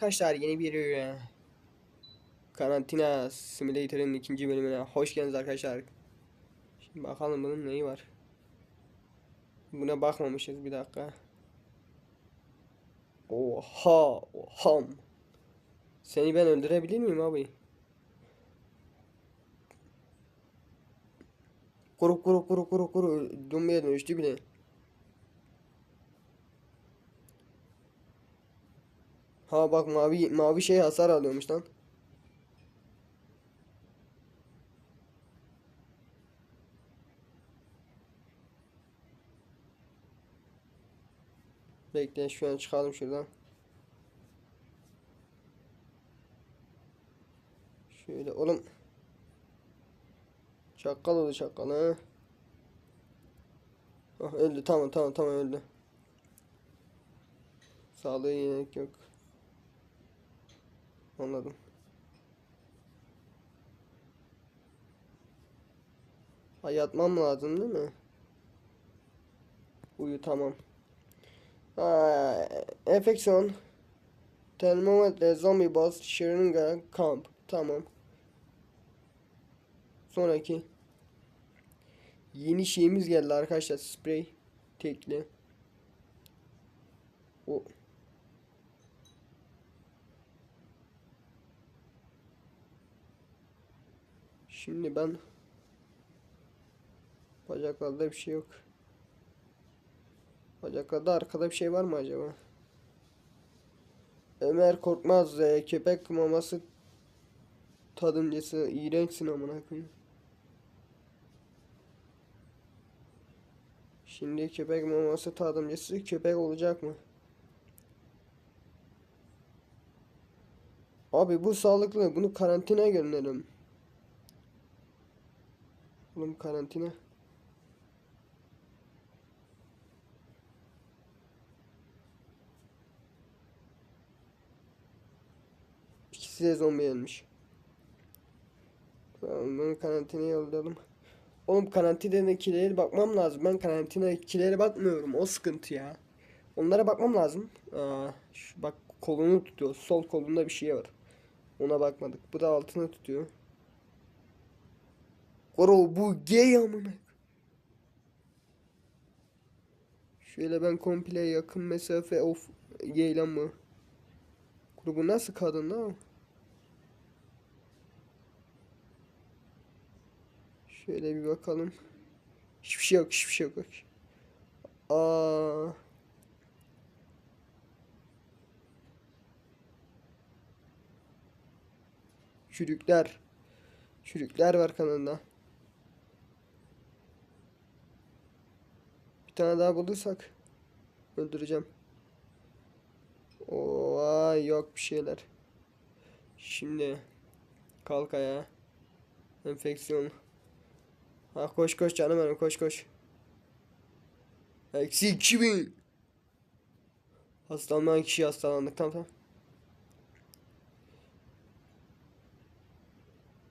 Arkadaşlar yeni bir e, karantina simülatörün ikinci bölümüne hoş geldiniz arkadaşlar. Şimdi bakalım bunun neyi var. Buna bakmamışız bir dakika. Oha, oha. Seni ben öldürebilir miyim abi? Kuru kuru kuru kuru kuru. Zombiye dönüştü bile. Ha bak mavi mavi şey hasar alıyormuş lan. Bekle şu an çıkalım şuradan. Şöyle oğlum. Çakal oldu çakal ha. Ah öldü tamam tamam tamam öldü. Sağlığı yenek yok. Anladım. Ha yatmam lazım değil mi? Uyu tamam. Ha, enfeksiyon. Termometre, zombi boss, şırınga, kamp. Tamam. Sonraki. Yeni şeyimiz geldi arkadaşlar. Sprey. Tekli. O. Şimdi ben bacaklarda bir şey yok. Bacaklarda arkada bir şey var mı acaba? Ömer Korkmaz e, köpek maması tadımcısı iğrençsin amına koyayım. Şimdi köpek maması tadımcısı köpek olacak mı? Abi bu sağlıklı. Bunu karantinaya gönderelim. Oğlum karantina. İkisi de zombi ölmüş. Tamam bunu karantinaya yollayalım. Oğlum karantinadakilere bakmam lazım. Ben karantinadakilere bakmıyorum. O sıkıntı ya. Onlara bakmam lazım. Aa, şu bak kolunu tutuyor. Sol kolunda bir şey var. Ona bakmadık. Bu da altını tutuyor. Koro bu gay amına. Şöyle ben komple yakın mesafe of gay lan bu. Koro bu nasıl kadın lan? Şöyle bir bakalım. Hiçbir şey yok, hiçbir şey yok. Aa. Çürükler. Çürükler var kanında. Bir tane daha bulursak öldüreceğim. Oo, yok bir şeyler. Şimdi kalk ayağa. Enfeksiyon. Ha koş koş canım benim koş koş. Eksi 2000. Hastalanan kişi hastalandık tamam tamam.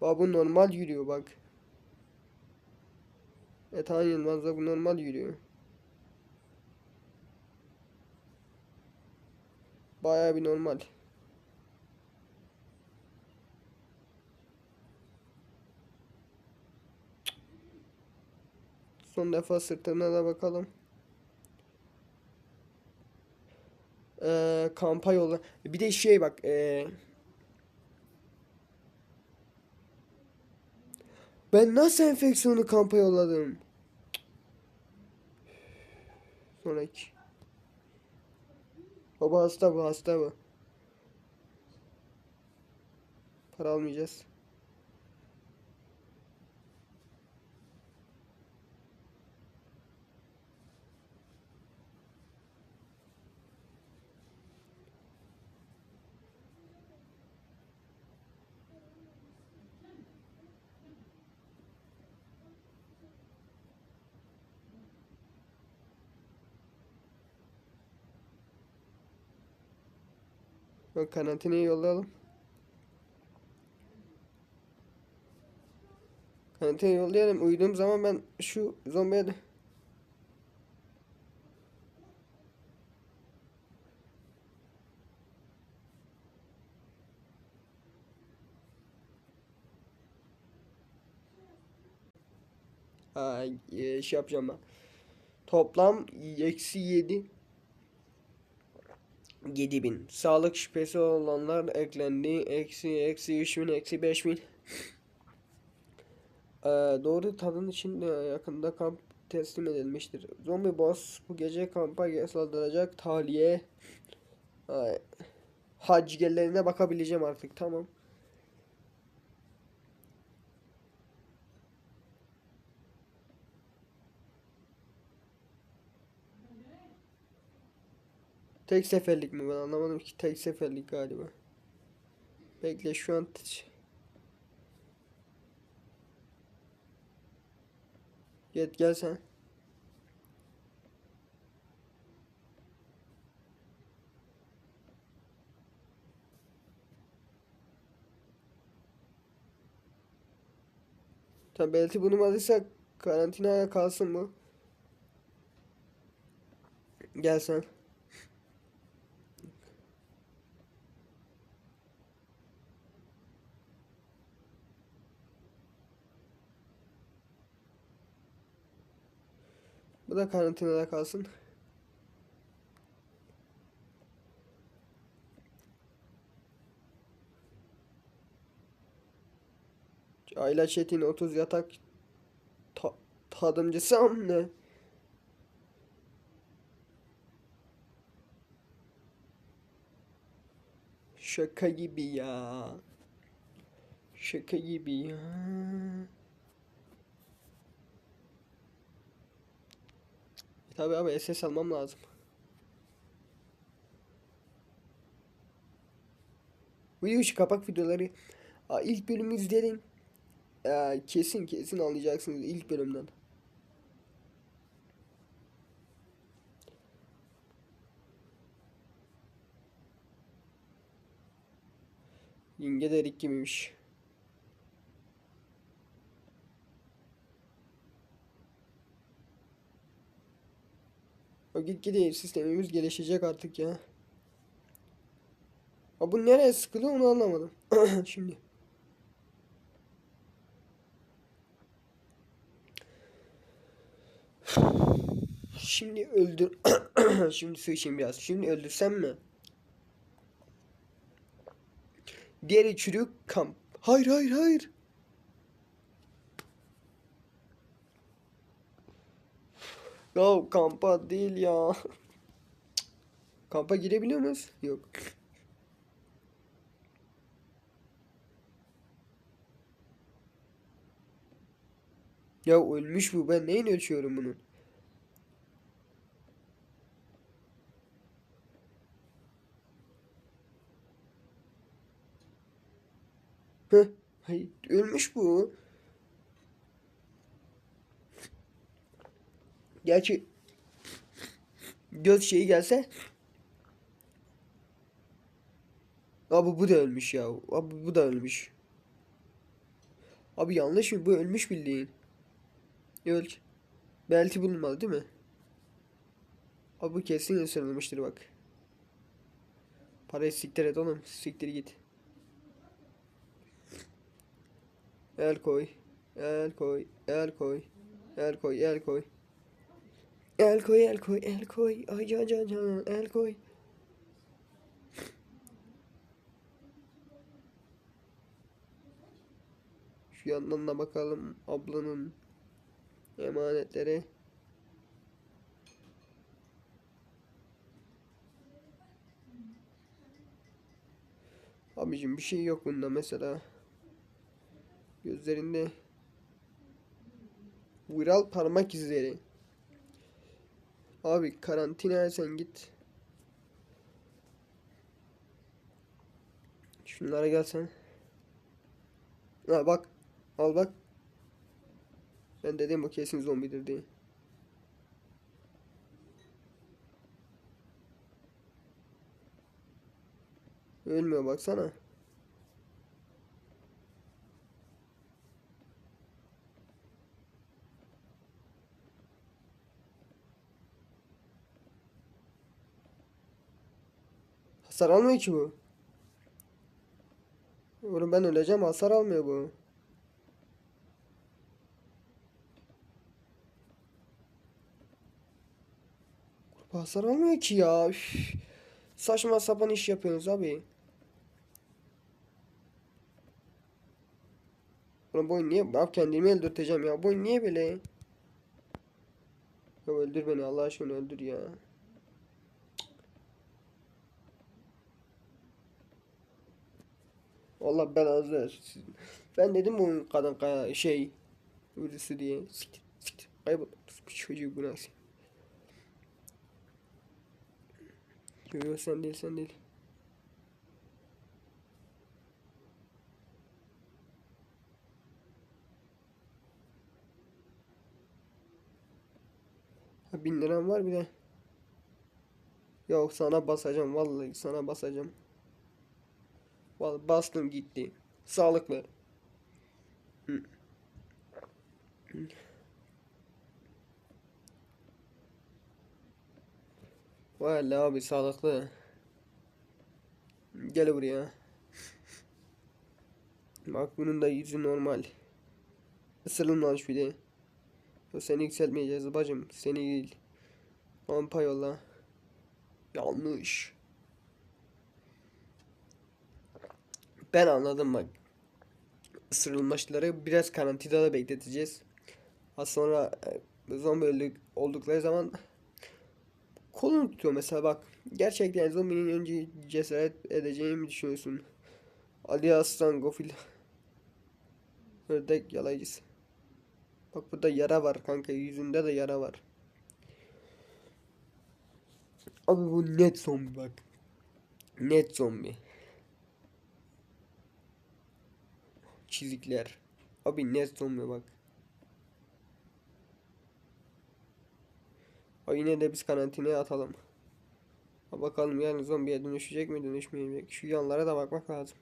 Bak normal yürüyor bak. Ethan Yılmaz da bu normal yürüyor. Bayağı bir normal. Son defa sırtına da bakalım. Ee, kampa yolla. Bir de şey bak. Ee, ben nasıl enfeksiyonu kampa yolladım? Sonraki. Baba hasta bu hasta bu. Para almayacağız. Bak karantinaya yollayalım. Karantinaya yollayalım. Uyuduğum zaman ben şu zombiye de... Ha, e, şey yapacağım ben. Toplam eksi 7 7000. Sağlık şüphesi olanlar eklendi. Eksi eksi 3000 eksi 5000. Ee, doğru tadın için yakında kamp teslim edilmiştir. Zombi boss bu gece kampa saldıracak tahliye. Ay, Hacgellerine bakabileceğim artık tamam. Tek seferlik mi ben anlamadım ki tek seferlik galiba. Bekle şu an t- Gel sen. Tabi belki bunu alırsak karantinaya kalsın mı? Gel sen. da karantinada kalsın. Ayla Çetin 30 yatak ta tadımcısı am ne? Şaka gibi ya. Şaka gibi ya. Tabii abi SS almam lazım. Video şu kapak videoları ilk bölümü izleyin. Kesin kesin anlayacaksınız ilk bölümden. Yenge de Rick gibiymiş. O gitgide sistemimiz gelişecek artık ya. Ha bu nereye sıkılıyor onu anlamadım. Şimdi. Şimdi öldür. Şimdi su içeyim biraz. Şimdi öldürsem mi? Diğeri çürük kamp. Hayır hayır hayır. Ya kampa değil ya. Kampa girebiliyor muyuz? Yok. Ya ölmüş bu. Ben neyin ölçüyorum bunu? Heh, hayır, ölmüş bu. Gerçi göz şeyi gelse Abi bu da ölmüş ya. Abi bu da ölmüş. Abi yanlış mı? Bu ölmüş bildiğin. Ölç. Belki bulunmadı değil mi? Abi bu kesin ısırılmıştır bak. Parayı siktir et oğlum. Siktir git. El koy. El koy. El koy. El koy. El koy. El koy. El koy. El koy. Ay can can can. El koy. Şu yandan da bakalım ablanın emanetleri. Abicim bir şey yok bunda mesela. Gözlerinde viral parmak izleri. Abi karantinaya sen git. Şunlara gelsen. Ha bak. Al bak. Ben dedim bu kesin zombidir diye. Ölmüyor baksana. Hasar almıyor ki bu. Oğlum ben öleceğim hasar almıyor bu. Kurpa hasar almıyor ki ya. Üf. Saçma sapan iş yapıyorsunuz abi. Oğlum bu oyun niye? Bak kendimi öldürteceğim ya. Bu niye böyle? Ya öldür beni Allah aşkına öldür ya. Allah belanızı versin. Ben dedim bu kadın kaya şey birisi diye. Siktir siktir. Kaybol. Bu çocuğu bu nasıl? Yok yok sen değil sen değil. Ha, bin liram var bir de. Yok sana basacağım vallahi sana basacağım. Vallahi bastım gitti. Sağlıklı. Hı. Hı. Vallahi abi sağlıklı. Gel buraya. Bak bunun da yüzü normal. Isırılmamış bir de. Seni yükseltmeyeceğiz bacım. Seni değil. Ampa yolla. Yanlış. Ben anladım bak. Isırılmışları biraz karantinada bekleteceğiz. Az sonra e, zombi öldük, oldukları zaman kolunu tutuyor mesela bak. Gerçekten zombinin önce cesaret edeceğimi mi düşünüyorsun? Ali Aslan Gofil. Ördek yalayıcısı. Bak burada yara var kanka. Yüzünde de yara var. Abi bu net zombi bak. Net zombi. Çizikler. Abi net zombi bak. O yine de biz karantinaya atalım. Bakalım yani zombiye dönüşecek mi dönüşmeyecek. Şu yanlara da bakmak lazım.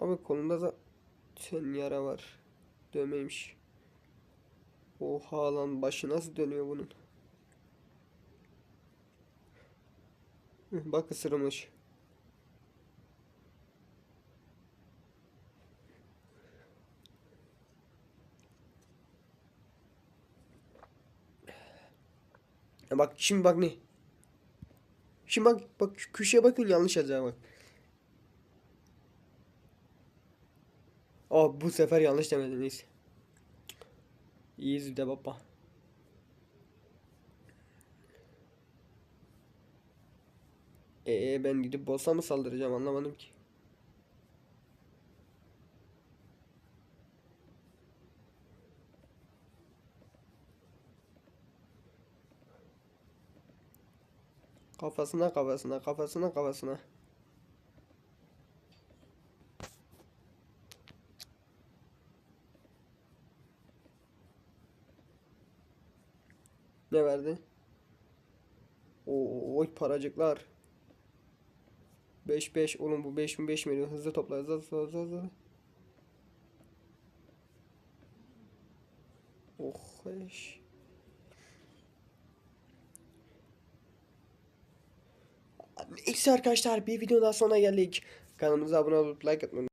Abi kolunda da sen yara var. Dövmeymiş. Oha lan başı nasıl dönüyor bunun? Bak ısırmış. Ya bak şimdi bak ne? Şimdi bak bak köşeye bakın yanlış yazacağı bak. Aa bu sefer yanlış demedim neyse. İyiyiz de baba. Ee ben gidip boss'a mı saldıracağım anlamadım ki. Kafasına kafasına kafasına kafasına. Ne verdi? Oy paracıklar. 5 5 oğlum bu 5 mi 5 mi hızlı topla hızlı hızlı hızlı hızlı. Oh 5. Neyse arkadaşlar bir videodan sonra geldik. Kanalımıza abone olup like atmayı